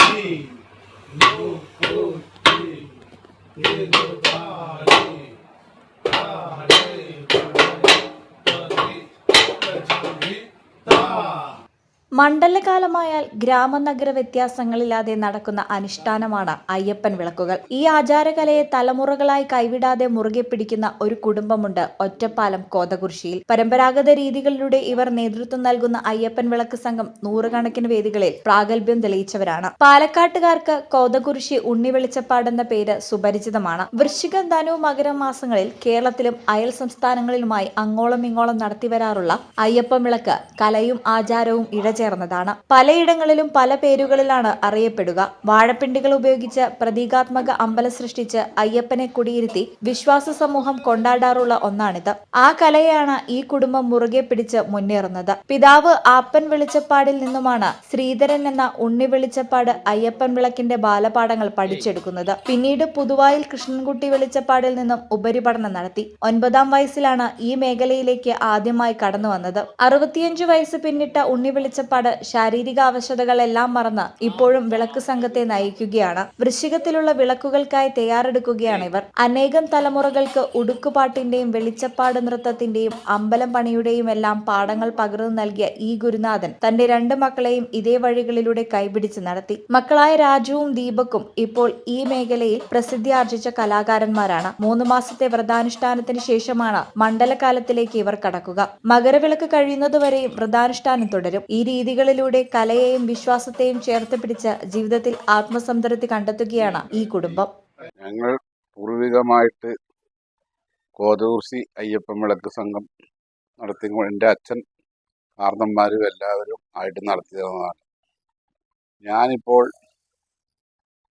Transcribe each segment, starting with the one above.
Ei. മണ്ഡലകാലമായാൽ ഗ്രാമനഗര വ്യത്യാസങ്ങളില്ലാതെ നടക്കുന്ന അനുഷ്ഠാനമാണ് അയ്യപ്പൻ വിളക്കുകൾ. ഈ ആചാരകലയെ തലമുറകളായി കൈവിടാതെ മുറുകെ പിടിക്കുന്ന ഒരു കുടുംബമുണ്ട് ഒറ്റപ്പാലം കോതകുർശിയിൽ. പരമ്പരാഗത രീതികളിലൂടെ ഇവർ നേതൃത്വം നൽകുന്ന അയ്യപ്പൻ വിളക്ക് സംഘം നൂറുകണക്കിന് വേദികളിൽ പ്രാഗൽഭ്യം തെളിയിച്ചവരാണ്. പാലക്കാട്ടുകാർക്ക് കോതകുർശി ഉണ്ണി വെളിച്ചപ്പാടെന്ന പേര് സുപരിചിതമാണ്. വൃശ്ചിക ധനു മകരം മാസങ്ങളിൽ കേരളത്തിലും അയൽ സംസ്ഥാനങ്ങളിലുമായി അങ്ങോളം ഇങ്ങോളം നടത്തിവരാറുള്ള അയ്യപ്പൻ വിളക്ക് കലയും ആചാരവും ഇഴചേർന്നതാണ് പലയിടങ്ങളിലും പല പേരുകളിലാണ് അറിയപ്പെടുക. വാഴപ്പിണ്ടികൾ ഉപയോഗിച്ച് പ്രതീകാത്മക അമ്പലം സൃഷ്ടിച്ച് അയ്യപ്പനെ കുടിയിരുത്തി വിശ്വാസ സമൂഹം കൊണ്ടാടാറുള്ള ഒന്നാണിത്. ആ കലയാണ് ഈ കുടുംബം മുറുകെ പിടിച്ച് മുന്നേറുന്നത്. പിതാവ് ആപ്പൻ വെളിച്ചപ്പാടിൽ നിന്നുമാണ് ശ്രീധരൻ എന്ന ഉണ്ണി വെളിച്ചപ്പാട് അയ്യപ്പൻ വിളക്കിന്റെ ബാലപാഠങ്ങൾ പഠിച്ചെടുക്കുന്നത്. പിന്നീട് പുതുവായിൽ കൃഷ്ണൻകുട്ടി വെളിച്ചപ്പാടിൽ നിന്നും ഉപരിപഠനം നടത്തി. ഒൻപതാം വയസ്സിലാണ് ഈ മേഖലയിലേക്ക് ആദ്യമായി കടന്നു വന്നത് അറുപത്തിയഞ്ചു വയസ്സ് പിന്നിട്ട ഉണ്ണി വെളിച്ചപ്പാട് ശാരീരിക അവശതകളെല്ലാം മറന്ന് ഇപ്പോഴും വിളക്ക് സംഘത്തെ നയിക്കുകയാണ്. വൃശ്ചികത്തിലുള്ള വിളക്കുകൾക്കായി തയ്യാറെടുക്കുകയാണ് ഇവർ. അനേകം തലമുറകൾക്ക് ഉടുക്കുപാട്ടിന്റെയും വെളിച്ചപ്പാട് നൃത്തത്തിന്റെയും അമ്പലം പണിയുടെയും എല്ലാം പാഠങ്ങൾ പകർന്നു നൽകിയ ഈ ഗുരുനാഥൻ തന്റെ രണ്ട് മക്കളെയും ഇതേ വഴികളിലൂടെ കൈപിടിച്ച് നടത്തി. മക്കളായ രാജുവും ദീപക്കും ഇപ്പോൾ ഈ മേഖലയിൽ പ്രസിദ്ധി ആർജിച്ച കലാകാരന്മാരാണ്. മൂന്ന് മാസത്തെ വ്രതാനുഷ്ഠാനത്തിന് ശേഷമാണ് മണ്ഡലകാലത്തിലേക്ക് ഇവർ കടക്കുക. മകരവിളക്ക് കഴിയുന്നതുവരെയും വ്രതാനുഷ്ഠാനം തുടരും. ഈ രീതികളിലൂടെ കലയെയും വിശ്വാസത്തെയും ചേർത്ത് പിടിച്ച ജീവിതത്തിൽ ആത്മസംതൃപ്തി കണ്ടെത്തുകയാണ് ഈ കുടുംബം. ഞങ്ങൾ പൂർവികമായിട്ട് കോതൂർസി അയ്യപ്പൻ വിളക്ക് സംഘം നടത്തി എന്റെ അച്ഛൻ കാർന്നന്മാരും എല്ലാവരും ആയിട്ട് നടത്തി തന്നതാണ് ഞാനിപ്പോൾ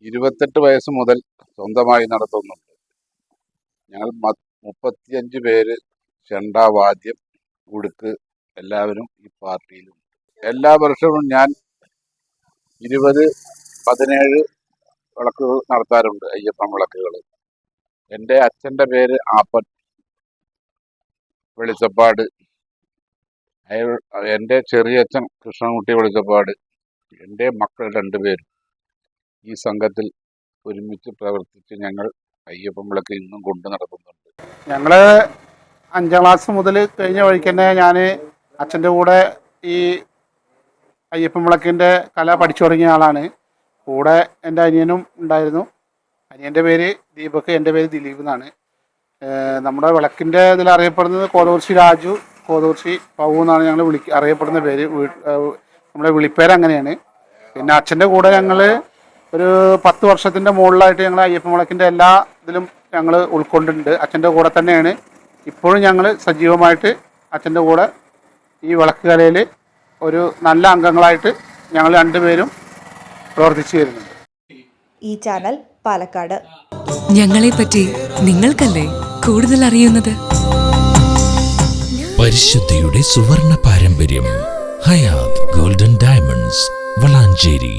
ഇരുപത്തെട്ട് വയസ്സ് മുതൽ സ്വന്തമായി നടത്തുന്നുണ്ട്. ഞങ്ങൾ മുപ്പത്തിയഞ്ച് പേര് ചെണ്ടാവാദ്യം ഉടുക്ക് എല്ലാവരും ഈ പാർട്ടിയിലും എല്ലാ വർഷവും ഞാൻ ഇരുപത് പതിനേഴ് വിളക്കുകൾ നടത്താറുണ്ട് അയ്യപ്പൻ വിളക്കുകൾ. എന്റെ അച്ഛന്റെ പേര് ആപ്പൻ. വെളിച്ചപ്പാട്. അയാൾ എന്റെ ചെറിയച്ഛൻ കൃഷ്ണൻകുട്ടി വെളിച്ചപ്പാട്. എന്റെ മക്കൾ രണ്ടുപേരും ഈ സംഘത്തിൽ ഒരുമിച്ച് പ്രവർത്തിച്ച് ഞങ്ങൾ അയ്യപ്പൻ വിളക്ക് ഇന്നും കൊണ്ടു നടക്കുന്നുണ്ട് ഞങ്ങൾ അഞ്ചാം ക്ലാസ് മുതൽ കഴിഞ്ഞ വഴിക്ക് തന്നെ ഞാൻ അച്ഛന്റെ കൂടെ ഈ അയ്യപ്പൻ വിളക്കിന്റെ കല പഠിച്ചു തുടങ്ങിയ ആളാണ്. കൂടെ എന്റെ അനിയനും ഉണ്ടായിരുന്നു. അനിയന്റെ പേര് ദീപക് എന്റെ പേര് ദിലീപ് എന്നാണ്. നമ്മുടെ വിളക്കിന്റെ ഇതിൽ അറിയപ്പെടുന്നത് കോതൂർച്ചി രാജു കോതൂർച്ചി പവു എന്നാണ് ഞങ്ങൾ വിളി അറിയപ്പെടുന്ന പേര്. നമ്മുടെ വിളിപ്പേര് അങ്ങനെയാണ്. പിന്നെ അച്ഛന്റെ കൂടെ ഞങ്ങൾ ഒരു പത്ത് വർഷത്തിന്റെ മുകളിലായിട്ട് ഞങ്ങൾ അയ്യപ്പൻ വിളക്കിന്റെ എല്ലാ ഇതിലും ഞങ്ങൾ ഉൾക്കൊണ്ടിട്ടുണ്ട്. അച്ഛന്റെ കൂടെ തന്നെയാണ്. ഇപ്പോഴും ഞങ്ങൾ സജീവമായിട്ട് അച്ഛന്റെ കൂടെ ഈ വിളക്ക് കലയിൽ ഒരു നല്ല അംഗങ്ങളായിട്ട് ഞങ്ങൾ രണ്ടുപേരും പ്രവർത്തിച്ചു വരുന്നുണ്ട്. ഈ ചാനൽ പാലക്കാട്. ഞങ്ങളെ പറ്റി നിങ്ങൾക്കല്ലേ കൂടുതൽ അറിയുന്നത്? പരിശുദ്ധിയുടെ സുവർണ പാരമ്പര്യം ഹയാത് ഗോൾഡൻ ഡയമണ്ട്സ് വളാഞ്ചേരി.